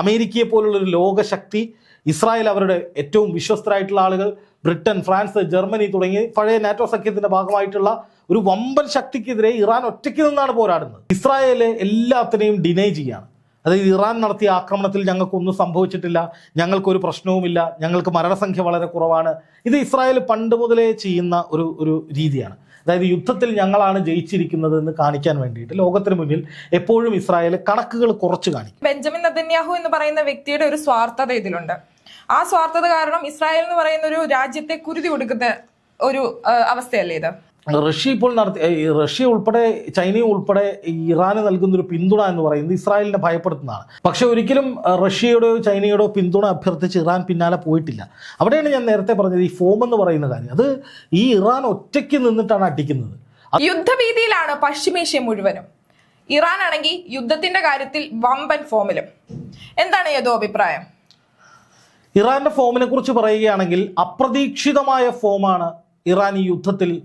അമേരിക്കയെ പോലുള്ള ഒരു ലോകശക്തി ഇസ്രായേൽ അവരുടെ ഏറ്റവും വിശ്വസ്തരായിട്ടുള്ള ആളുകൾ ബ്രിട്ടൻ ഫ്രാൻസ് ജർമ്മനി തുടങ്ങി പഴയ നാറ്റോ സഖ്യത്തിന്റെ ഭാഗമായിട്ടുള്ള ഒരു വമ്പൻ ശക്തിക്കെതിരെ ഇറാൻ ഒറ്റയ്ക്ക് നിന്നാണ് പോരാടുന്നത്. ഇസ്രായേൽ എല്ലാത്തിനെയും ഡിനൈ ചെയ്യാണ്. അതായത് ഇറാൻ നടത്തിയ ആക്രമണത്തിൽ ഞങ്ങൾക്കൊന്നും സംഭവിച്ചിട്ടില്ല ഞങ്ങൾക്കൊരു പ്രശ്നവുമില്ല ഞങ്ങൾക്ക് മരണസംഖ്യ വളരെ കുറവാണ്. ഇത് ഇസ്രായേൽ പണ്ട് മുതലേ ചെയ്യുന്ന ഒരു ഒരു രീതിയാണ്. അതായത് യുദ്ധത്തിൽ ഞങ്ങളാണ് ജയിച്ചിരിക്കുന്നത് എന്ന് കാണിക്കാൻ വേണ്ടിയിട്ട് ലോകത്തിന് മുന്നിൽ എപ്പോഴും ഇസ്രായേൽ കണക്കുകൾ കുറച്ച് കാണിക്കും. ബെഞ്ചമിൻ നദന്യാഹു എന്ന് പറയുന്ന വ്യക്തിയുടെ ഒരു സ്വാർത്ഥത ഇതിലുണ്ട്. ആ സ്വാർത്ഥത കാരണം ഇസ്രായേൽ എന്ന് പറയുന്ന ഒരു രാജ്യത്തെ കുരുതി കൊടുക്കുന്ന ഒരു അവസ്ഥയല്ലേ ഇത്? റഷ്യ ഇപ്പോൾ നടത്തി റഷ്യ ഉൾപ്പെടെ ചൈനയും ഉൾപ്പെടെ ഇറാന് നൽകുന്ന ഒരു പിന്തുണ എന്ന് പറയുന്നത് ഇസ്രായേലിനെ ഭയപ്പെടുത്തുന്നതാണ്. പക്ഷെ ഒരിക്കലും റഷ്യയുടെയോ ചൈനയുടെയോ പിന്തുണ അഭ്യർത്ഥിച്ച് ഇറാൻ പിന്നാലെ പോയിട്ടില്ല. അവിടെയാണ് ഞാൻ നേരത്തെ പറഞ്ഞത് ഈ ഫോം എന്ന് പറയുന്ന കാര്യം. അത് ഈ ഇറാൻ ഒറ്റയ്ക്ക് നിന്നിട്ടാണ് അടിക്കുന്നത്. യുദ്ധഭീതിയിലാണ് പശ്ചിമേഷ്യ മുഴുവനും. ഇറാൻ ആണെങ്കിൽ യുദ്ധത്തിന്റെ കാര്യത്തിൽ വമ്പൻ ഫോമിലും. എന്താണ് ഏതോ അഭിപ്രായം? ഇറാന്റെ ഫോമിനെ കുറിച്ച് പറയുകയാണെങ്കിൽ അപ്രതീക്ഷിതമായ ഫോമാണ് ഇറാൻ ഈ യുദ്ധത്തിൽ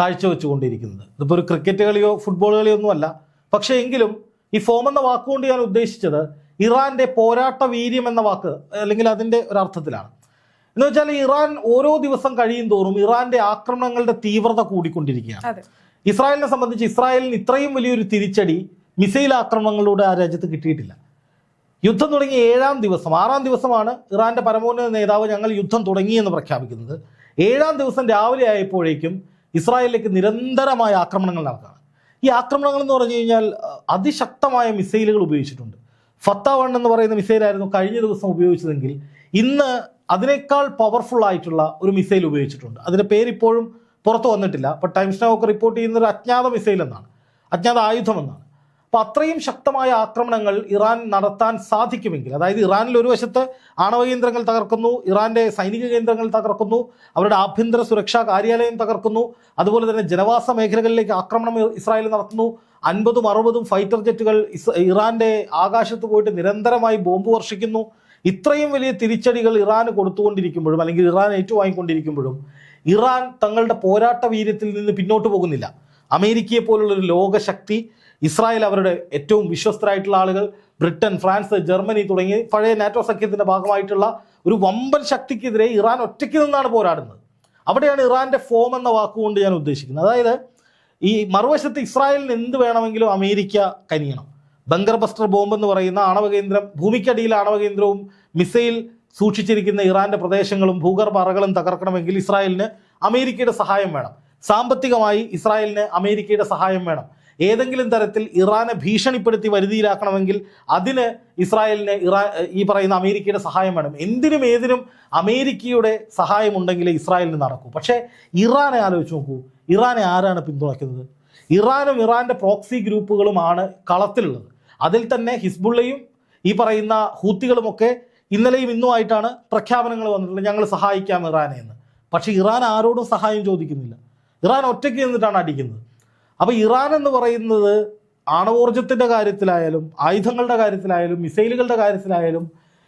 കാഴ്ചവെച്ചുകൊണ്ടിരിക്കുന്നത് ഇതിപ്പോൾ ഒരു ക്രിക്കറ്റ് കളിയോ ഫുട്ബോൾ കളിയോ ഒന്നുമല്ല. പക്ഷേ എങ്കിലും ഈ ഫോം എന്ന വാക്കുകൊണ്ട് ഞാൻ ഉദ്ദേശിച്ചത് ഇറാന്റെ പോരാട്ട വീര്യം എന്ന വാക്ക് അല്ലെങ്കിൽ അതിന്റെ അർത്ഥത്തിലാണ്. എന്ന് വെച്ചാൽ ഇറാൻ ഓരോ ദിവസം കഴിയും തോറും ഇറാന്റെ ആക്രമണങ്ങളുടെ തീവ്രത കൂടിക്കൊണ്ടിരിക്കുകയാണ്. ഇസ്രായേലിനെ സംബന്ധിച്ച് ഇസ്രായേലിന് ഇത്രയും വലിയൊരു തിരിച്ചടി മിസൈൽ ആക്രമണങ്ങളിലൂടെ ആ രാജ്യത്ത് കിട്ടിയിട്ടില്ല. യുദ്ധം തുടങ്ങി ഏഴാം ദിവസം ആറാം ദിവസമാണ് ഇറാന്റെ പരമോന്നത നേതാവ് ഞങ്ങൾ യുദ്ധം തുടങ്ങിയെന്ന് പ്രഖ്യാപിക്കുന്നത്. ഏഴാം ദിവസം രാവിലെ ആയപ്പോഴേക്കും ഇസ്രായേലിലേക്ക് നിരന്തരമായ ആക്രമണങ്ങൾ നടക്കുകയാണ് ഈ ആക്രമണങ്ങൾ എന്ന് പറഞ്ഞു കഴിഞ്ഞാൽ അതിശക്തമായ മിസൈലുകൾ ഉപയോഗിച്ചിട്ടുണ്ട്. ഫത്ത വൺ എന്ന് പറയുന്ന മിസൈലായിരുന്നു കഴിഞ്ഞ ദിവസം ഉപയോഗിച്ചതെങ്കിൽ ഇന്ന് അതിനേക്കാൾ പവർഫുൾ ആയിട്ടുള്ള ഒരു മിസൈൽ ഉപയോഗിച്ചിട്ടുണ്ട്. അതിന്റെ പേരിപ്പോഴും പുറത്തു വന്നിട്ടില്ല. അപ്പോൾ ടൈംസ് നോക്ക് റിപ്പോർട്ട് ചെയ്യുന്ന ഒരു അജ്ഞാത മിസൈൽ എന്നാണ്. അജ്ഞാത ആയുധം എന്നാണ്. അപ്പോൾ അത്രയും ശക്തമായ ആക്രമണങ്ങൾ ഇറാൻ നടത്താൻ സാധിക്കുമെങ്കിൽ അതായത് ഇറാനിൽ ഒരു വശത്ത് ആണവ കേന്ദ്രങ്ങൾ തകർക്കുന്നു ഇറാന്റെ സൈനിക കേന്ദ്രങ്ങൾ തകർക്കുന്നു അവരുടെ ആഭ്യന്തര സുരക്ഷാ കാര്യാലയം തകർക്കുന്നു അതുപോലെ തന്നെ ജനവാസ മേഖലകളിലേക്ക് ആക്രമണം ഇസ്രായേൽ നടത്തുന്നു അൻപതും അറുപതും ഫൈറ്റർ ജെറ്റുകൾ ഇറാന്റെ ആകാശത്ത് പോയിട്ട് നിരന്തരമായി ബോംബ് വർഷിക്കുന്നു. ഇത്രയും വലിയ തിരിച്ചടികൾ ഇറാന് കൊടുത്തുകൊണ്ടിരിക്കുമ്പോഴും അല്ലെങ്കിൽ ഇറാൻ ഏറ്റുവാങ്ങിക്കൊണ്ടിരിക്കുമ്പോഴും ഇറാൻ തങ്ങളുടെ പോരാട്ട വീര്യത്തിൽ നിന്ന് പിന്നോട്ട് പോകുന്നില്ല. അമേരിക്കയെ പോലുള്ളൊരു ലോകശക്തി ഇസ്രായേൽ അവരുടെ ഏറ്റവും വിശ്വസ്തരായിട്ടുള്ള ആളുകൾ ബ്രിട്ടൻ ഫ്രാൻസ് ജർമ്മനി തുടങ്ങി പഴയ നാറ്റോ സഖ്യത്തിന്റെ ഭാഗമായിട്ടുള്ള ഒരു വമ്പൻ ശക്തിക്കെതിരെ ഇറാൻ ഒറ്റയ്ക്ക് നിന്നാണ് പോരാടുന്നത്. അവിടെയാണ് ഇറാന്റെ ഫോം എന്ന വാക്കുകൊണ്ട് ഞാൻ ഉദ്ദേശിക്കുന്നത്. അതായത് ഈ മറുവശത്ത് ഇസ്രായേലിന് എന്ത് വേണമെങ്കിലും അമേരിക്ക കനിയണം. ബങ്കർ ബസ്റ്റർ ബോംബ് എന്ന് പറയുന്ന ആണവ കേന്ദ്രം ഭൂമിക്കടിയിൽ ആണവ കേന്ദ്രവും മിസൈൽ സൂക്ഷിച്ചിരിക്കുന്ന ഇറാന്റെ പ്രദേശങ്ങളും ഭൂഗർഭ അറകളും തകർക്കണമെങ്കിൽ ഇസ്രായേലിന് അമേരിക്കയുടെ സഹായം വേണം. സാമ്പത്തികമായി ഇസ്രായേലിന് അമേരിക്കയുടെ സഹായം വേണം. ഏതെങ്കിലും തരത്തിൽ ഇറാനെ ഭീഷണിപ്പെടുത്തി വരുതിയിലാക്കണമെങ്കിൽ അതിന് ഇസ്രായേലിന് ഇറാ ഈ പറയുന്ന അമേരിക്കയുടെ സഹായം വേണം. എന്തിനും ഏതിനും അമേരിക്കയുടെ സഹായം ഉണ്ടെങ്കിലേ ഇസ്രായേലിന് നടക്കൂ. പക്ഷേ ഇറാനെ ആലോചിച്ച് നോക്കൂ. ഇറാനെ ആരാണ് പിന്തുണയ്ക്കുന്നത്? ഇറാനും ഇറാന്റെ പ്രോക്സി ഗ്രൂപ്പുകളുമാണ് കളത്തിലുള്ളത്. അതിൽ തന്നെ ഹിസ്ബുള്ളയും ഈ പറയുന്ന ഹൂത്തികളുമൊക്കെ ഇന്നലെയും ഇന്നുമായിട്ടാണ് പ്രഖ്യാപനങ്ങൾ വന്നിട്ടുള്ളത്. ഞങ്ങൾ സഹായിക്കാം ഇറാനെ എന്ന് പക്ഷേ ഇറാൻ ആരോടും സഹായം ചോദിക്കുന്നില്ല. ഇറാൻ ഒറ്റയ്ക്ക് നിന്നിട്ടാണ് അടിക്കുന്നത്. അപ്പോൾ ഇറാൻ എന്ന് പറയുന്നത് ആണവോർജത്തിന്റെ കാര്യത്തിലായാലും ആയുധങ്ങളുടെ കാര്യത്തിലായാലും മിസൈലുകളുടെ കാര്യത്തിലായാലും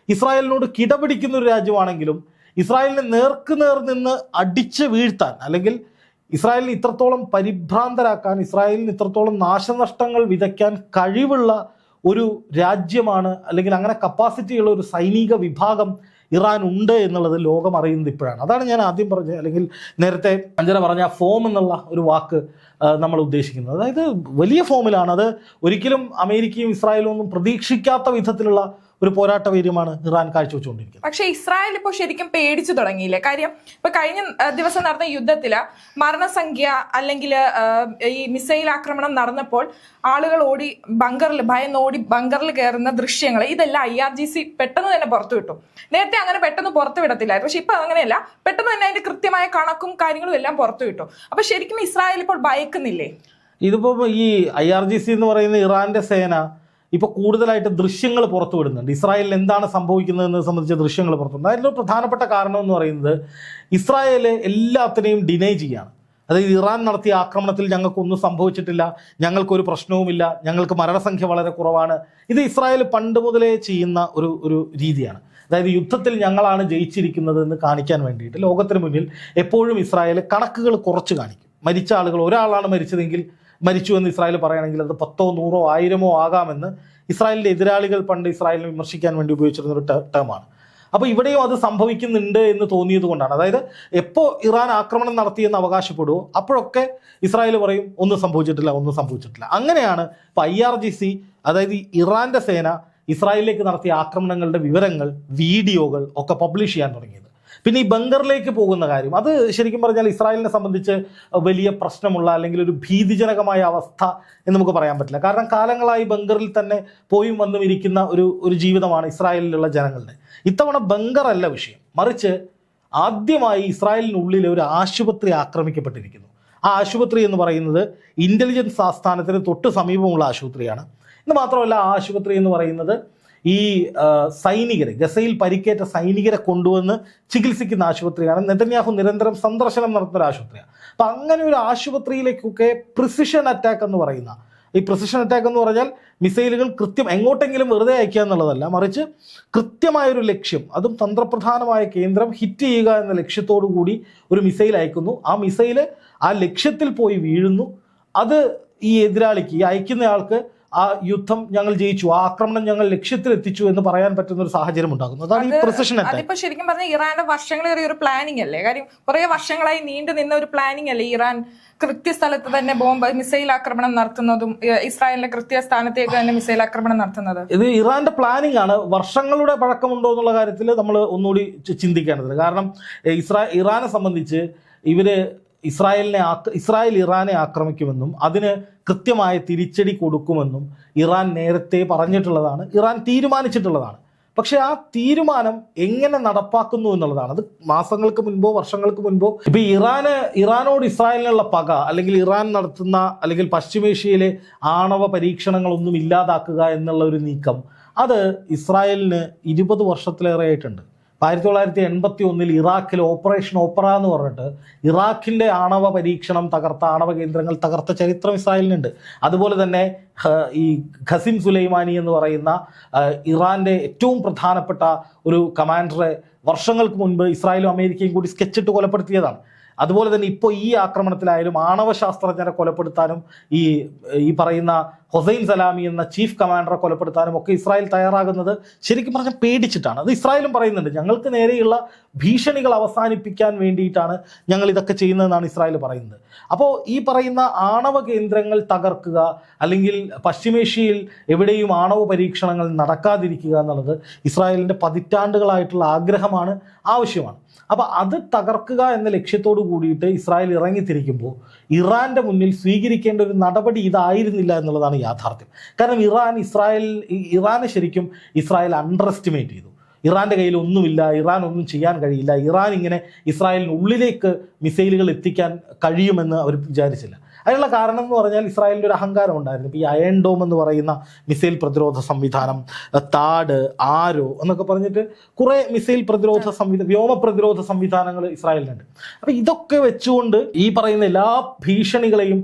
ഇസ്രായേലിനോട് കിടപിടിക്കുന്ന ഒരു രാജ്യമാണെങ്കിലും ഇസ്രായേലിനെ നേർക്ക് നേർ നിന്ന് അടിച്ച് വീഴ്ത്താൻ അല്ലെങ്കിൽ ഇസ്രായേലിന് ഇത്രത്തോളം പരിഭ്രാന്തരാക്കാൻ ഇസ്രായേലിന് ഇത്രത്തോളം നാശനഷ്ടങ്ങൾ വിതയ്ക്കാൻ കഴിവുള്ള ഒരു രാജ്യമാണ് അല്ലെങ്കിൽ അങ്ങനെ കപ്പാസിറ്റിയുള്ള ഒരു സൈനിക വിഭാഗം ഇറാൻ ഉണ്ട് എന്നുള്ളത് ലോകം അറിയുന്നത് ഇപ്പോഴാണ്. അതാണ് ഞാൻ ആദ്യം പറഞ്ഞത്. അല്ലെങ്കിൽ നേരത്തെ അഞ്ജന പറഞ്ഞ ഫോം എന്നുള്ള ഒരു വാക്ക് നമ്മൾ ഉദ്ദേശിക്കുന്നത്. അതായത് വലിയ ഫോമിലാണ്. അത് ഒരിക്കലും അമേരിക്കയും ഇസ്രായേലും ഒന്നും പ്രതീക്ഷിക്കാത്ത വിധത്തിലുള്ള ഒരു പോരാട്ട വീര്യമാണ് ഇറാൻ കാഴ്ചവെച്ചുകൊണ്ടിരിക്കുന്നത്. പക്ഷേ ഇസ്രായേൽ ഇപ്പോൾ ശരിക്കും പേടിച്ചു തുടങ്ങിയില്ലേ? കാര്യം ഇപ്പൊ കഴിഞ്ഞ ദിവസം നടന്ന യുദ്ധത്തിൽ മരണസംഖ്യ അല്ലെങ്കിൽ ഈ മിസൈൽ ആക്രമണം നടന്നപ്പോൾ ആളുകൾ ഓടി ബങ്കറിൽ ഭയന്ന് ഓടി ബങ്കറിൽ കയറുന്ന ദൃശ്യങ്ങൾ ഇതെല്ലാം ഐ ആർ ജി സി പെട്ടെന്ന് തന്നെ പുറത്തു വിട്ടു. നേരത്തെ അങ്ങനെ പെട്ടെന്ന് പുറത്തു വിടത്തില്ലായിരുന്നു. പക്ഷെ ഇപ്പൊ അങ്ങനെയല്ല. പെട്ടെന്ന് തന്നെ അതിന്റെ കൃത്യമായ കണക്കും കാര്യങ്ങളും എല്ലാം പുറത്തു വിട്ടു. അപ്പൊ ശരിക്കും ഇസ്രായേൽ ഇപ്പോൾ ഭയക്കുന്നില്ലേ? ഇതിപ്പോ ഈ ഐ ആർ ജി സി എന്ന് പറയുന്ന ഇറാന്റെ സേന ഇപ്പോൾ കൂടുതലായിട്ട് ദൃശ്യങ്ങൾ പുറത്തു വിടുന്നുണ്ട് ഇസ്രായേലിൽ എന്താണ് സംഭവിക്കുന്നതെന്ന് സംബന്ധിച്ച ദൃശ്യങ്ങൾ പുറത്തുണ്ട് അതിന്റെ ഒരു പ്രധാനപ്പെട്ട കാരണം എന്ന് പറയുന്നത് ഇസ്രായേൽ എല്ലാത്തിനെയും ഡിനൈ ചെയ്യാണ്. അതായത് ഇറാൻ നടത്തിയ ആക്രമണത്തിൽ ഞങ്ങൾക്കൊന്നും സംഭവിച്ചിട്ടില്ല ഞങ്ങൾക്കൊരു പ്രശ്നവുമില്ല ഞങ്ങൾക്ക് മരണസംഖ്യ വളരെ കുറവാണ്. ഇത് ഇസ്രായേൽ പണ്ട് മുതലേ ചെയ്യുന്ന ഒരു ഒരു രീതിയാണ്. അതായത് യുദ്ധത്തിൽ ഞങ്ങളാണ് ജയിച്ചിരിക്കുന്നത് എന്ന് കാണിക്കാൻ വേണ്ടിയിട്ട് ലോകത്തിന് മുന്നിൽ എപ്പോഴും ഇസ്രായേൽ കണക്കുകൾ കുറച്ച് കാണിക്കും. മരിച്ച ആളുകൾ ഒരാളാണ് മരിച്ചതെങ്കിൽ മരിച്ചു എന്ന് ഇസ്രായേൽ പറയുകയാണെങ്കിൽ അത് പത്തോ നൂറോ ആയിരമോ ആകാമെന്ന് ഇസ്രായേലിന്റെ എതിരാളികൾ പണ്ട് ഇസ്രായേലിനെ വിമർശിക്കാൻ വേണ്ടി ഉപയോഗിച്ചിരുന്ന ഒരു ടേമാണ് അപ്പോൾ ഇവിടെയും അത് സംഭവിക്കുന്നുണ്ട് എന്ന് തോന്നിയത് കൊണ്ടാണ്. അതായത് എപ്പോൾ ഇറാൻ ആക്രമണം നടത്തിയെന്ന് അവകാശപ്പെടുവോ അപ്പോഴൊക്കെ ഇസ്രായേൽ പറയും ഒന്നും സംഭവിച്ചിട്ടില്ല ഒന്നും സംഭവിച്ചിട്ടില്ല. അങ്ങനെയാണ് ഇപ്പോൾ ഐ അതായത് ഇറാന്റെ സേന ഇസ്രായേലിലേക്ക് നടത്തിയ ആക്രമണങ്ങളുടെ വിവരങ്ങൾ വീഡിയോകൾ ഒക്കെ പബ്ലിഷ് ചെയ്യാൻ തുടങ്ങിയത്. പിന്നെ ഈ ബങ്കറിലേക്ക് പോകുന്ന കാര്യം അത് ശരിക്കും പറഞ്ഞാൽ ഇസ്രായേലിനെ സംബന്ധിച്ച് വലിയ പ്രശ്നമുള്ള അല്ലെങ്കിൽ ഒരു ഭീതിജനകമായ അവസ്ഥ എന്ന് നമുക്ക് പറയാൻ പറ്റില്ല. കാരണം കാലങ്ങളായി ബങ്കറിൽ തന്നെ പോയും വന്നും ഇരിക്കുന്ന ഒരു ഒരു ജീവിതമാണ് ഇസ്രായേലിലുള്ള ജനങ്ങളുടെ. ഇത്തവണ അല്ല വിഷയം. മറിച്ച് ആദ്യമായി ഇസ്രായേലിനുള്ളിൽ ഒരു ആശുപത്രി ആക്രമിക്കപ്പെട്ടിരിക്കുന്നു. ആ ആശുപത്രി എന്ന് പറയുന്നത് ഇന്റലിജൻസ് ആസ്ഥാനത്തിന് തൊട്ട് സമീപമുള്ള ആശുപത്രിയാണ്. ഇത് മാത്രമല്ല ആ ആശുപത്രി എന്ന് പറയുന്നത് ഈ സൈനികരെ ഗസയിൽ പരിക്കേറ്റ സൈനികരെ കൊണ്ടുവന്ന് ചികിത്സിക്കുന്ന ആശുപത്രിയാണ് നെതന്യാഹു നിരന്തരം സന്ദർശനം നടത്തുന്ന ഒരു ആശുപത്രിയാണ്. അപ്പം അങ്ങനെ ഒരു ആശുപത്രിയിലേക്കൊക്കെ പ്രിസിഷൻ അറ്റാക്ക് എന്ന് പറയുന്ന ഈ പ്രിസിഷൻ അറ്റാക്ക് എന്ന് പറഞ്ഞാൽ മിസൈലുകൾ കൃത്യം എങ്ങോട്ടെങ്കിലും വെറുതെ അയക്കുക എന്നുള്ളതല്ല മറിച്ച് കൃത്യമായൊരു ലക്ഷ്യം അതും തന്ത്രപ്രധാനമായ കേന്ദ്രം ഹിറ്റ് ചെയ്യുക എന്ന ലക്ഷ്യത്തോടു കൂടി ഒരു മിസൈൽ അയക്കുന്നു ആ മിസൈൽ ആ ലക്ഷ്യത്തിൽ പോയി വീഴുന്നു. അത് ഈ എതിരാളിക്ക് ഈ അയക്കുന്നയാൾക്ക് ആ യുദ്ധം ഞങ്ങൾ ജയിച്ചു ആ ആക്രമണം ഞങ്ങൾ ലക്ഷ്യത്തിലെത്തിച്ചു എന്ന് പറയാൻ പറ്റുന്ന ഒരു സാഹചര്യം ഉണ്ടാകുന്നു. അതാണ് ഈ പ്രിസിഷൻ അതിപ്പോ ശരിക്കും പറഞ്ഞ ഇറാന്റെ വർഷങ്ങളേറിയ ഒരു പ്ലാനിങ് അല്ലേ? കാര്യം കുറെ വർഷങ്ങളായി നീണ്ടു നിന്ന ഒരു പ്ലാനിങ് അല്ലേ ഇറാൻ കൃത്യസ്ഥലത്ത് തന്നെ ബോംബ് മിസൈൽ ആക്രമണം നടത്തുന്നതും ഇസ്രായേലിന്റെ കൃത്യ സ്ഥാനത്തേക്ക് തന്നെ മിസൈൽ ആക്രമണം നടത്തുന്നത്? ഇത് ഇറാന്റെ പ്ലാനിംഗ് ആണ്. വർഷങ്ങളുടെ പഴക്കമുണ്ടോ എന്നുള്ള കാര്യത്തിൽ നമ്മൾ ഒന്നുകൂടി ചിന്തിക്കേണ്ടത് കാരണം ഇസ്രായേൽ ഇസ്രാ ഇറാനെ സംബന്ധിച്ച് ഇവർ ഇസ്രായേലിനെ ഇസ്രായേൽ ഇറാനെ ആക്രമിക്കുമെന്നും അതിന് കൃത്യമായ തിരിച്ചടി കൊടുക്കുമെന്നും ഇറാൻ നേരത്തെ പറഞ്ഞിട്ടുള്ളതാണ് ഇറാൻ തീരുമാനിച്ചിട്ടുള്ളതാണ്. പക്ഷെ ആ തീരുമാനം എങ്ങനെ നടപ്പാക്കുന്നു എന്നുള്ളതാണ്. അത് മാസങ്ങൾക്ക് മുൻപോ വർഷങ്ങൾക്ക് മുൻപോ ഇപ്പൊ ഇറാന് ഇറാനോട് ഇസ്രായേലിനുള്ള പക അല്ലെങ്കിൽ ഇറാൻ നടത്തുന്ന അല്ലെങ്കിൽ പശ്ചിമേഷ്യയിലെ ആണവ പരീക്ഷണങ്ങളൊന്നും ഇല്ലാതാക്കുക എന്നുള്ള ഒരു നീക്കം അത് ഇസ്രായേലിന് ഇരുപത് വർഷത്തിലേറെ ആയിട്ടുണ്ട് ആയിരത്തി തൊള്ളായിരത്തി എൺപത്തി ഒന്നിൽ ഇറാഖിൽ ഓപ്പറേഷൻ ഓപ്പറ എന്ന് പറഞ്ഞിട്ട് ഇറാഖിന്റെ ആണവ പരീക്ഷണം തകർത്ത ആണവ കേന്ദ്രങ്ങൾ തകർത്ത ചരിത്രം ഇസ്രായേലിനുണ്ട്. അതുപോലെ തന്നെ ഈ ഖസിം സുലൈമാനി എന്ന് പറയുന്ന ഇറാന്റെ ഏറ്റവും പ്രധാനപ്പെട്ട ഒരു കമാൻഡറെ വർഷങ്ങൾക്ക് മുൻപ് ഇസ്രായേലും അമേരിക്കയും കൂടി സ്കെച്ചിട്ട് കൊലപ്പെടുത്തിയതാണ്. അതുപോലെ തന്നെ ഇപ്പോൾ ഈ ആക്രമണത്തിലായാലും ആണവ ശാസ്ത്രജ്ഞരെ കൊലപ്പെടുത്താനും ഈ ഈ പറയുന്ന ഹൊസൈൻ സലാമി എന്ന ചീഫ് കമാൻഡറെ കൊലപ്പെടുത്താനും ഒക്കെ ഇസ്രായേൽ തയ്യാറാകുന്നത് ശരിക്കും പറഞ്ഞാൽ പേടിച്ചിട്ടാണ്. അത് ഇസ്രായേലും പറയുന്നുണ്ട്. ഞങ്ങൾക്ക് നേരെയുള്ള ഭീഷണികൾ അവസാനിപ്പിക്കാൻ വേണ്ടിയിട്ടാണ് ഞങ്ങൾ ഇതൊക്കെ ചെയ്യുന്നതെന്നാണ് ഇസ്രായേൽ പറയുന്നത്. അപ്പോൾ ഈ പറയുന്ന ആണവ കേന്ദ്രങ്ങൾ തകർക്കുക അല്ലെങ്കിൽ പശ്ചിമേഷ്യയിൽ എവിടെയും ആണവ പരീക്ഷണങ്ങൾ നടക്കാതിരിക്കുക എന്നുള്ളത് ഇസ്രായേലിന്റെ പതിറ്റാണ്ടുകളായിട്ടുള്ള ആഗ്രഹമാണ് ആവശ്യമാണ്. അപ്പോൾ അത് തകർക്കുക എന്ന ലക്ഷ്യത്തോടു കൂടിയിട്ട് ഇസ്രായേൽ ഇറങ്ങിത്തിരിക്കുമ്പോൾ ഇറാന്റെ മുന്നിൽ സ്വീകരിക്കേണ്ട ഒരു നടപടി ഇതായിരുന്നില്ല എന്നുള്ളതാണ് യാഥാർത്ഥ്യം. കാരണം ഇറാൻ ഇസ്രായേൽ ഇറാനെ ശരിക്കും ഇസ്രായേൽ അണ്ടർ എസ്റ്റിമേറ്റ് ചെയ്തു. ഇറാന്റെ കയ്യിൽ ഒന്നുമില്ല ഇറാൻ ഒന്നും ചെയ്യാൻ കഴിയില്ല ഇറാൻ ഇങ്ങനെ ഇസ്രായേലിന് ഉള്ളിലേക്ക് മിസൈലുകൾ എത്തിക്കാൻ കഴിയുമെന്ന് അവർ വിചാരിച്ചില്ല. അതിനുള്ള കാരണം എന്ന് പറഞ്ഞാൽ ഇസ്രായേലിന്റെ ഒരു അഹങ്കാരം ഉണ്ടായിരുന്നു. ഇപ്പോൾ ഈ അയൺ ഡോം എന്ന് പറയുന്ന മിസൈൽ പ്രതിരോധ സംവിധാനം താട് ആരോ എന്നൊക്കെ പറഞ്ഞിട്ട് കുറേ മിസൈൽ പ്രതിരോധ സംവിധാനം വ്യോമ പ്രതിരോധ സംവിധാനങ്ങൾ ഇസ്രായേലിനുണ്ട്. അപ്പോൾ ഇതൊക്കെ വെച്ചുകൊണ്ട് ഈ പറയുന്ന എല്ലാ ഭീഷണികളെയും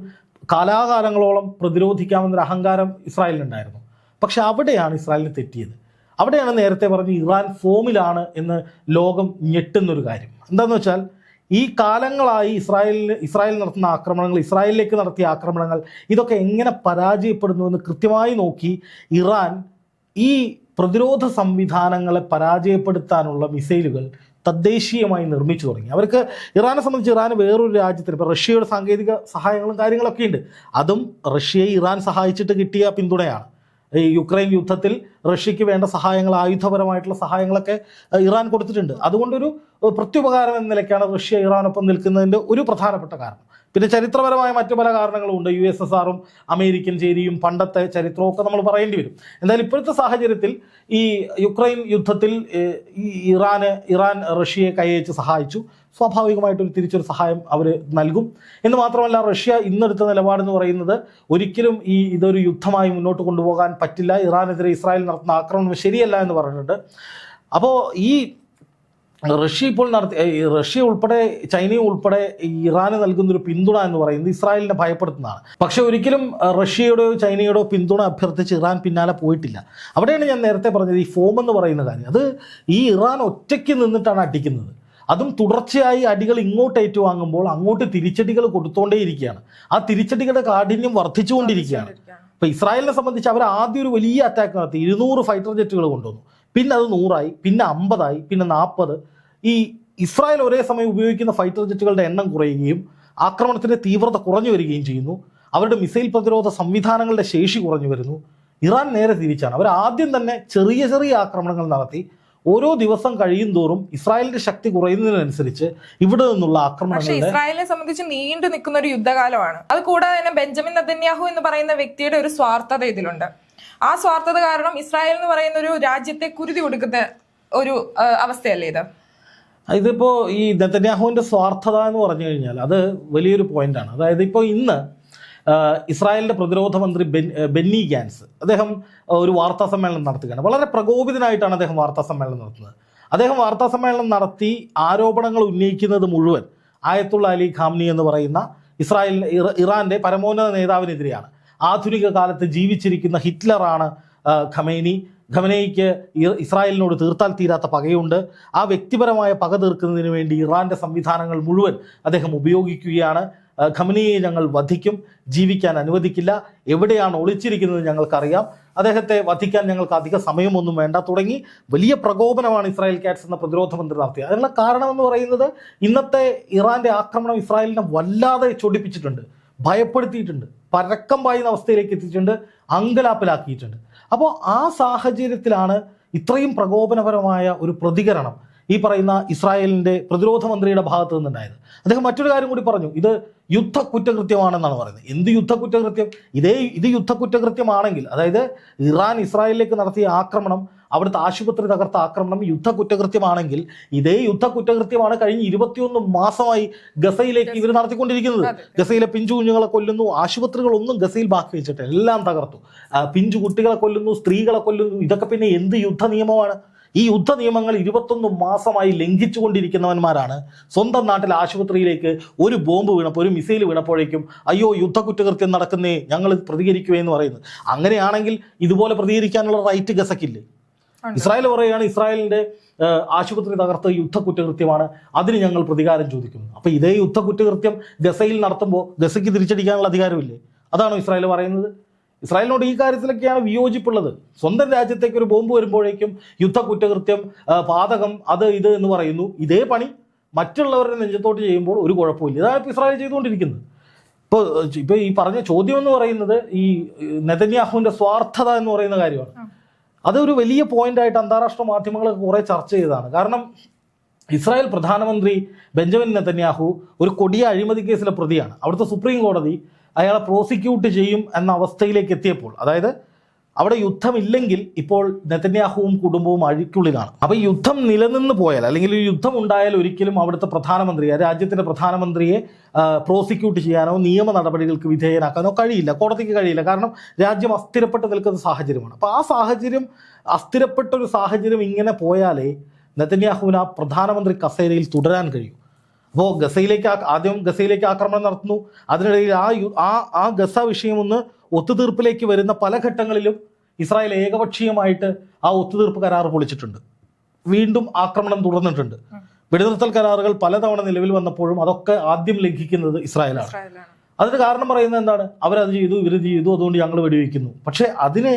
കാലാകാലങ്ങളോളം പ്രതിരോധിക്കാമെന്നൊരു അഹങ്കാരം ഇസ്രായേലിനുണ്ടായിരുന്നു. പക്ഷെ അവിടെയാണ് ഇസ്രായേലിന് തെറ്റിയത്. അവിടെയാണ് നേരത്തെ പറഞ്ഞ് ഇറാൻ ഫോമിലാണ് എന്ന് ലോകം ഞെട്ടുന്നൊരു കാര്യം. എന്താണെന്ന് വെച്ചാൽ ഈ കാലങ്ങളായി ഇസ്രായേലിന് ഇസ്രായേൽ നടത്തുന്ന ആക്രമണങ്ങൾ ഇസ്രായേലിലേക്ക് നടത്തിയ ആക്രമണങ്ങൾ ഇതൊക്കെ എങ്ങനെ പരാജയപ്പെടുന്നുവെന്ന് കൃത്യമായി നോക്കി ഇറാൻ ഈ പ്രതിരോധ സംവിധാനങ്ങളെ പരാജയപ്പെടുത്താനുള്ള മിസൈലുകൾ തദ്ദേശീയമായി നിർമ്മിച്ചു തുടങ്ങി. അവർക്ക് ഇറാനെ സംബന്ധിച്ച് ഇറാന് വേറൊരു രാജ്യത്തിന് ഇപ്പോൾ റഷ്യയുടെ സാങ്കേതിക സഹായങ്ങളും കാര്യങ്ങളൊക്കെ ഉണ്ട്. അതും റഷ്യയെ ഇറാൻ സഹായിച്ചിട്ട് കിട്ടിയ പിന്തുണയാണ്. ഈ യുക്രൈൻ യുദ്ധത്തിൽ റഷ്യക്ക് വേണ്ട സഹായങ്ങൾ ആയുധപരമായിട്ടുള്ള സഹായങ്ങളൊക്കെ ഇറാൻ കൊടുത്തിട്ടുണ്ട്. അതുകൊണ്ടൊരു പ്രത്യുപകാരം എന്ന നിലയ്ക്കാണ് റഷ്യ ഇറാനൊപ്പം നിൽക്കുന്നതിന്റെ ഒരു പ്രധാനപ്പെട്ട കാരണം. പിന്നെ ചരിത്രപരമായ മറ്റു പല കാരണങ്ങളുമുണ്ട് യു എസ് എസ് ആറും അമേരിക്കൻ ചേരിയും പണ്ടത്തെ ചരിത്രമൊക്കെ നമ്മൾ പറയേണ്ടി വരും. എന്തായാലും ഇപ്പോഴത്തെ സാഹചര്യത്തിൽ ഈ യുക്രൈൻ യുദ്ധത്തിൽ ഈ ഇറാന് ഇറാൻ റഷ്യയെ കൈയച്ച് സഹായിച്ചു. സ്വാഭാവികമായിട്ടൊരു തിരിച്ചൊരു സഹായം അവർ നൽകും. എന്ന് മാത്രമല്ല റഷ്യ ഇന്നെടുത്ത നിലപാടെന്ന് പറയുന്നത് ഒരിക്കലും ഈ ഇതൊരു യുദ്ധമായി മുന്നോട്ട് കൊണ്ടുപോകാൻ പറ്റില്ല. ഇറാനെതിരെ ഇസ്രായേൽ നടത്തുന്ന ആക്രമണം ശരിയല്ല എന്ന് പറഞ്ഞിട്ടുണ്ട്. അപ്പോൾ ഈ റഷ്യ ഇപ്പോൾ നടത്തി റഷ്യ ഉൾപ്പെടെ ചൈനയും ഉൾപ്പെടെ ഇറാന് നൽകുന്ന ഒരു പിന്തുണ എന്ന് പറയുന്നത് ഇസ്രായേലിനെ ഭയപ്പെടുത്തുന്നതാണ്. പക്ഷെ ഒരിക്കലും റഷ്യയുടെയോ ചൈനയുടെയോ പിന്തുണ അഭ്യർത്ഥിച്ച് ഇറാൻ പിന്നാലെ പോയിട്ടില്ല. അവിടെയാണ് ഞാൻ നേരത്തെ പറഞ്ഞത് ഈ ഫോം എന്ന് പറയുന്ന കാര്യം. അത് ഈ ഇറാൻ ഒറ്റയ്ക്ക് നിന്നിട്ടാണ് അടിക്കുന്നത്. അതും തുടർച്ചയായി അടികൾ ഇങ്ങോട്ട് ഏറ്റുവാങ്ങുമ്പോൾ അങ്ങോട്ട് തിരിച്ചടികൾ കൊടുത്തുകൊണ്ടേയിരിക്കുകയാണ് ആ തിരിച്ചടികളുടെ കാഠിന്യം വർദ്ധിച്ചുകൊണ്ടിരിക്കുകയാണ്. അപ്പോൾ ഇസ്രായേലിനെ സംബന്ധിച്ച് അവർ ആദ്യം ഒരു വലിയ അറ്റാക്ക് നടത്തി. ഇരുന്നൂറ് ഫൈറ്റർ ജെറ്റുകൾ കൊണ്ടുവന്നു. പിന്നെ അത് നൂറായി പിന്നെ അമ്പതായി പിന്നെ നാൽപ്പത് ഈ ഇസ്രായേൽ ഒരേ സമയം ഉപയോഗിക്കുന്ന ഫൈറ്റർ ജെറ്റുകളുടെ എണ്ണം കുറയുകയും ആക്രമണത്തിന്റെ തീവ്രത കുറഞ്ഞു വരികയും ചെയ്യുന്നു. അവരുടെ മിസൈൽ പ്രതിരോധ സംവിധാനങ്ങളുടെ ശേഷി കുറഞ്ഞു വരുന്നു. ഇറാൻ നേരെ തിരിച്ചാണ്. അവർ ആദ്യം തന്നെ ചെറിയ ചെറിയ ആക്രമണങ്ങൾ നടത്തി. ഓരോ ദിവസം കഴിയും തോറും ഇസ്രായേലിന്റെ ശക്തി കുറയുന്നതിനനുസരിച്ച് ഇവിടെ നിന്നുള്ള ആക്രമണം ആക്രമണങ്ങളുടെ ഇസ്രായേലിനെ സംബന്ധിച്ച് നീണ്ടു നിൽക്കുന്ന ഒരു യുദ്ധകാലമാണ്. അത് കൂടാതെ തന്നെ ബെഞ്ചമിൻ നദന്യാഹു എന്ന് പറയുന്ന വ്യക്തിയുടെ ഒരു സ്വാർത്ഥത ഇതിലുണ്ട്. ആ സ്വാർത്ഥത കാരണം ഇസ്രായേൽ എന്ന് പറയുന്ന ഒരു രാജ്യത്തെ കുരുതി കൊടുക്കുന്ന ഒരു അവസ്ഥയല്ലേ ഇത്? ഇതിപ്പോ ഈ നെത്തന്യാഹുവിന്റെ സ്വാർത്ഥത എന്ന് പറഞ്ഞു കഴിഞ്ഞാൽ അത് വലിയൊരു പോയിന്റാണ്. അതായത് ഇപ്പോൾ ഇന്ന് ഇസ്രായേലിന്റെ പ്രതിരോധ മന്ത്രി ബെന്നി ഗാൻസ് അദ്ദേഹം ഒരു വാർത്താ സമ്മേളനം നടത്തുകയാണ്. വളരെ പ്രകോപിതനായിട്ടാണ് അദ്ദേഹം വാർത്താ സമ്മേളനം നടത്തുന്നത്. അദ്ദേഹം വാർത്താ സമ്മേളനം നടത്തി ആരോപണങ്ങൾ ഉന്നയിക്കുന്നത് മുഴുവൻ ആയത്തുള്ള അലി ഖാംനി എന്ന് പറയുന്ന ഇസ്രായേൽ ഇറാന്റെ പരമോന്നത നേതാവിനെതിരെയാണ്. ആധുനിക കാലത്ത് ജീവിച്ചിരിക്കുന്ന ഹിറ്റ്ലറാണ് ഖമേനി. ഖമനേയ്ക്ക് ഇസ്രായേലിനോട് തീർത്താൽ തീരാത്ത പകയുണ്ട്. ആ വ്യക്തിപരമായ പക തീർക്കുന്നതിന് വേണ്ടി ഇറാന്റെ സംവിധാനങ്ങൾ മുഴുവൻ അദ്ദേഹം ഉപയോഗിക്കുകയാണ്. ഖമനിയെ ഞങ്ങൾ വധിക്കും ജീവിക്കാൻ അനുവദിക്കില്ല. എവിടെയാണ് ഒളിച്ചിരിക്കുന്നത് ഞങ്ങൾക്കറിയാം. അദ്ദേഹത്തെ വധിക്കാൻ ഞങ്ങൾക്ക് അധിക സമയമൊന്നും വേണ്ട. തുടങ്ങി വലിയ പ്രകോപനമാണ് ഇസ്രായേൽ കാറ്റ്സ് എന്ന പ്രതിരോധ മന്ത്രി നടത്തിയത്. അതിനുള്ള കാരണമെന്ന് പറയുന്നത് ഇന്നത്തെ ഇറാന്റെ ആക്രമണം ഇസ്രായേലിനെ വല്ലാതെ ചൊടിപ്പിച്ചിട്ടുണ്ട് ഭയപ്പെടുത്തിയിട്ടുണ്ട്. പരക്കം പായുന്ന അവസ്ഥയിലേക്ക് എത്തിച്ചിട്ടുണ്ട് അങ്കലാപ്പിലാക്കിയിട്ടുണ്ട്. അപ്പോൾ ആ സാഹചര്യത്തിലാണ് ഇത്രയും പ്രകോപനപരമായ ഒരു പ്രതികരണം. ഈ പറയുന്ന ഇസ്രായേലിന്റെ പ്രതിരോധ മന്ത്രിയുടെ ഭാഗത്തു നിന്നുണ്ടായത്. അദ്ദേഹം മറ്റൊരു കാര്യം കൂടി പറഞ്ഞു. ഇത് യുദ്ധ കുറ്റകൃത്യമാണെന്നാണ് പറയുന്നത്. എന്ത് യുദ്ധ കുറ്റകൃത്യം ഇതേ ഇത് യുദ്ധ കുറ്റകൃത്യമാണെങ്കിൽ അതായത് ഇറാൻ ഇസ്രായേലിലേക്ക് നടത്തിയ ആക്രമണം അവിടുത്തെ ആശുപത്രി തകർത്ത ആക്രമണം യുദ്ധ കുറ്റകൃത്യമാണെങ്കിൽ ഇതേ യുദ്ധ കുറ്റകൃത്യമാണ് കഴിഞ്ഞ ഇരുപത്തിയൊന്ന് മാസമായി ഗസയിലേക്ക് ഇവർ നടത്തിക്കൊണ്ടിരിക്കുന്നത്. ഗസയിലെ പിഞ്ചു കുഞ്ഞുങ്ങളെ കൊല്ലുന്നു ആശുപത്രികളൊന്നും ഗസയിൽ ബാക്കി വെച്ചിട്ട് എല്ലാം തകർത്തു. പിഞ്ചു കുട്ടികളെ കൊല്ലുന്നു സ്ത്രീകളെ കൊല്ലുന്നു. ഇതൊക്കെ പിന്നെ എന്ത് യുദ്ധ നിയമമാണ് ഈ യുദ്ധ നിയമങ്ങൾ ഇരുപത്തൊന്ന് മാസമായി ലംഘിച്ചുകൊണ്ടിരിക്കുന്നവന്മാരാണ്. സ്വന്തം നാട്ടിലെ ആശുപത്രിയിലേക്ക് ഒരു ബോംബ് വീണപ്പോൾ ഒരു മിസൈൽ വീണപ്പോഴേക്കും അയ്യോ യുദ്ധ കുറ്റകൃത്യം നടക്കുന്നേ ഞങ്ങൾ പ്രതികരിക്കുമെന്ന് പറയുന്നത്. അങ്ങനെയാണെങ്കിൽ ഇതുപോലെ പ്രതികരിക്കാനുള്ള റൈറ്റ് ഗസക്കില്ലേ? ഇസ്രായേൽ പറയുകയാണ് ഇസ്രായേലിന്റെ ആശുപത്രി തകർത്ത് യുദ്ധ കുറ്റകൃത്യമാണ് അതിന് ഞങ്ങൾ പ്രതികാരം ചോദിക്കുന്നു. അപ്പൊ ഇതേ യുദ്ധ കുറ്റകൃത്യം ഗസയിൽ നടത്തുമ്പോൾ ഗസയ്ക്ക് തിരിച്ചടിക്കാനുള്ള അധികാരമില്ലേ? അതാണോ ഇസ്രായേൽ പറയുന്നത്? ഇസ്രായേലിനോട് ഈ കാര്യത്തിലൊക്കെയാണ് വിയോജിപ്പുള്ളത്. സ്വന്തം രാജ്യത്തേക്ക് ഒരു ബോംബ് വരുമ്പോഴേക്കും യുദ്ധ കുറ്റകൃത്യം പാതകം അത് ഇത് എന്ന് പറയുന്നു. ഇതേ പണി മറ്റുള്ളവരുടെ നെഞ്ചത്തോട്ട് ചെയ്യുമ്പോൾ ഒരു കുഴപ്പമില്ല ഇതാണ് ഇപ്പോൾ ഇസ്രായേൽ ചെയ്തുകൊണ്ടിരിക്കുന്നത്. ഇപ്പോൾ ഇപ്പോൾ ഈ പറഞ്ഞ ചോദ്യം എന്ന് പറയുന്നത് ഈ നെതന്യാഹുവിന്റെ സ്വാർത്ഥത എന്ന് പറയുന്ന കാര്യമാണ്. അതൊരു വലിയ പോയിന്റായിട്ട് അന്താരാഷ്ട്ര മാധ്യമങ്ങൾ കുറേ ചർച്ച ചെയ്തതാണ്. കാരണം ഇസ്രായേൽ പ്രധാനമന്ത്രി ബെഞ്ചമിൻ നെതന്യാഹു ഒരു കൊടിയ അഴിമതി കേസിലെ പ്രതിയാണ്. അവിടുത്തെ സുപ്രീം കോടതി അയാളെ പ്രോസിക്യൂട്ട് ചെയ്യും എന്ന അവസ്ഥയിലേക്ക് എത്തിയപ്പോൾ അതായത് അവിടെ യുദ്ധമില്ലെങ്കിൽ ഇപ്പോൾ നെതന്യാഹുവും കുടുംബവും അഴിക്കുള്ളിലാണ് അപ്പൊ ഈ യുദ്ധം നിലനിന്ന് പോയാൽ അല്ലെങ്കിൽ ഈ യുദ്ധം ഉണ്ടായാൽ ഒരിക്കലും അവിടുത്തെ പ്രധാനമന്ത്രിയെ രാജ്യത്തിന്റെ പ്രധാനമന്ത്രിയെ പ്രോസിക്യൂട്ട് ചെയ്യാനോ നിയമ നടപടികൾക്ക് വിധേയനാക്കാനോ കഴിയില്ല. കോടതിക്ക് കഴിയില്ല. കാരണം രാജ്യം അസ്ഥിരപ്പെട്ട് നിൽക്കുന്ന സാഹചര്യമാണ്. അപ്പൊ ആ സാഹചര്യം അസ്ഥിരപ്പെട്ട ഒരു സാഹചര്യം ഇങ്ങനെ പോയാലേ നെതന്യാഹുവിന് ആ പ്രധാനമന്ത്രി കസേരയിൽ തുടരാൻ കഴിയൂ. അപ്പോൾ ഗസയിലേക്ക് ആദ്യം ഗസയിലേക്ക് ആക്രമണം നടത്തുന്നു. അതിനിടയിൽ ആ ആ ആ ഗസ വിഷയം ഒന്ന് ഒത്തുതീർപ്പിലേക്ക് വരുന്ന പല ഘട്ടങ്ങളിലും ഇസ്രായേൽ ഏകപക്ഷീയമായിട്ട് ആ ഒത്തുതീർപ്പ് കരാർ പൊളിച്ചിട്ടുണ്ട്. വീണ്ടും ആക്രമണം തുടർന്നിട്ടുണ്ട്. വെടിനിർത്തൽ കരാറുകൾ പലതവണ നിലവിൽ വന്നപ്പോഴും അതൊക്കെ ആദ്യം ലംഘിക്കുന്നത് ഇസ്രായേലാണ്. അതിന് കാരണം പറയുന്നത് എന്താണ്? അവരത് ചെയ്തു ഇവർ ചെയ്തു അതുകൊണ്ട് ഞങ്ങൾ വെടിവെക്കുന്നു. പക്ഷേ അതിനെ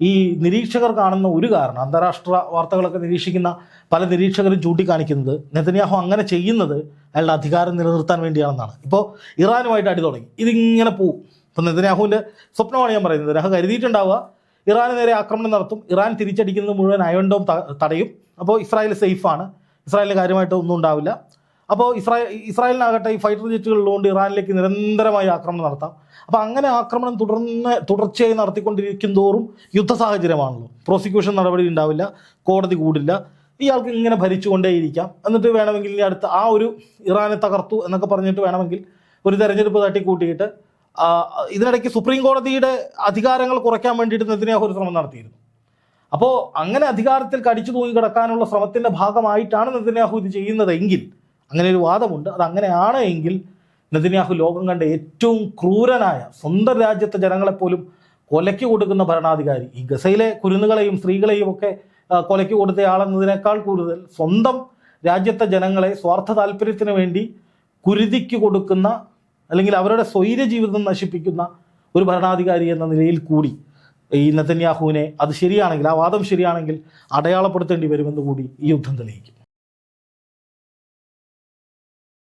ഈ നിരീക്ഷകർ കാണുന്ന ഒരു കാരണം അന്താരാഷ്ട്ര വാർത്തകളൊക്കെ നിരീക്ഷിക്കുന്ന പല നിരീക്ഷകരും ചൂണ്ടിക്കാണിക്കുന്നത് നെതന്യാഹു അങ്ങനെ ചെയ്യുന്നത് അയാളുടെ അധികാരം നിലനിർത്താൻ വേണ്ടിയാണെന്നാണ്. ഇപ്പോൾ ഇറാനുമായിട്ട് അടി തുടങ്ങി. ഇതിങ്ങനെ പോവും. ഇപ്പം നെതന്യാഹുവിന്റെ സ്വപ്നമാണ് ഞാൻ പറയുന്നത്. നെതന്യാഹു കരുതിയിട്ടുണ്ടാവുക ഇറാന് നേരെ ആക്രമണം നടത്തും ഇറാൻ തിരിച്ചടിക്കുന്നത് മുഴുവൻ ത- തടയും. അപ്പോൾ ഇസ്രായേൽ സേഫാണ്. ഇസ്രായേലിന് കാര്യമായിട്ട് ഒന്നും ഉണ്ടാവില്ല. അപ്പോൾ ഇസ്രായേൽ ഇസ്രായേലിനാകട്ടെ ഈ ഫൈറ്റർ ജെറ്റുകളിലുകൊണ്ട് ഇറാനിലേക്ക് നിരന്തരമായി ആക്രമണം നടത്താം. അപ്പോൾ അങ്ങനെ ആക്രമണം തുടർന്ന് തുടർച്ചയായി നടത്തിക്കൊണ്ടിരിക്കും തോറും യുദ്ധ സാഹചര്യമാണല്ലോ. പ്രോസിക്യൂഷൻ നടപടി ഉണ്ടാവില്ല കോടതി കൂടില്ല. ഇയാൾക്ക് ഇങ്ങനെ ഭരിച്ചുകൊണ്ടേയിരിക്കാം. എന്നിട്ട് വേണമെങ്കിൽ ഇനി അടുത്ത ആ ഒരു ഇറാനെ തകർത്തു എന്നൊക്കെ പറഞ്ഞിട്ട് വേണമെങ്കിൽ ഒരു തെരഞ്ഞെടുപ്പ് തട്ടിക്കൂട്ടിയിട്ട് ഇതിനിടയ്ക്ക് സുപ്രീം കോടതിയുടെ അധികാരങ്ങൾ കുറയ്ക്കാൻ വേണ്ടിയിട്ട് നെതിനാഹു ഒരു ശ്രമം നടത്തിയിരുന്നു. അപ്പോൾ അങ്ങനെ അധികാരത്തിൽ കടിച്ചു തൂങ്ങി കിടക്കാനുള്ള ശ്രമത്തിന്റെ ഭാഗമായിട്ടാണ് നെതിനെയാഹു ഇത് ചെയ്യുന്നതെങ്കിൽ അങ്ങനെ ഒരു വാദമുണ്ട്. അത് അങ്ങനെയാണ് എങ്കിൽ നെതിന്യാഹു ലോകം കണ്ട ഏറ്റവും ക്രൂരനായ സ്വന്തം രാജ്യത്തെ ജനങ്ങളെപ്പോലും കൊലയ്ക്ക് കൊടുക്കുന്ന ഭരണാധികാരി. ഈ ഗസയിലെ കുരുന്നുകളെയും സ്ത്രീകളെയും ഒക്കെ കൊലയ്ക്ക് കൊടുത്ത ആളെന്നതിനേക്കാൾ കൂടുതൽ സ്വന്തം രാജ്യത്തെ ജനങ്ങളെ സ്വാർത്ഥ താല്പര്യത്തിന് വേണ്ടി കുരുതിക്ക് കൊടുക്കുന്ന അല്ലെങ്കിൽ അവരുടെ സ്വൈര്യ ജീവിതം നശിപ്പിക്കുന്ന ഒരു ഭരണാധികാരി എന്ന നിലയിൽ കൂടി ഈ നെതന്യാഹുവിനെ അത് ശരിയാണെങ്കിൽ ആ വാദം ശരിയാണെങ്കിൽ അടയാളപ്പെടുത്തേണ്ടി വരുമെന്ന് കൂടി ഈ യുദ്ധം തെളിയിക്കും.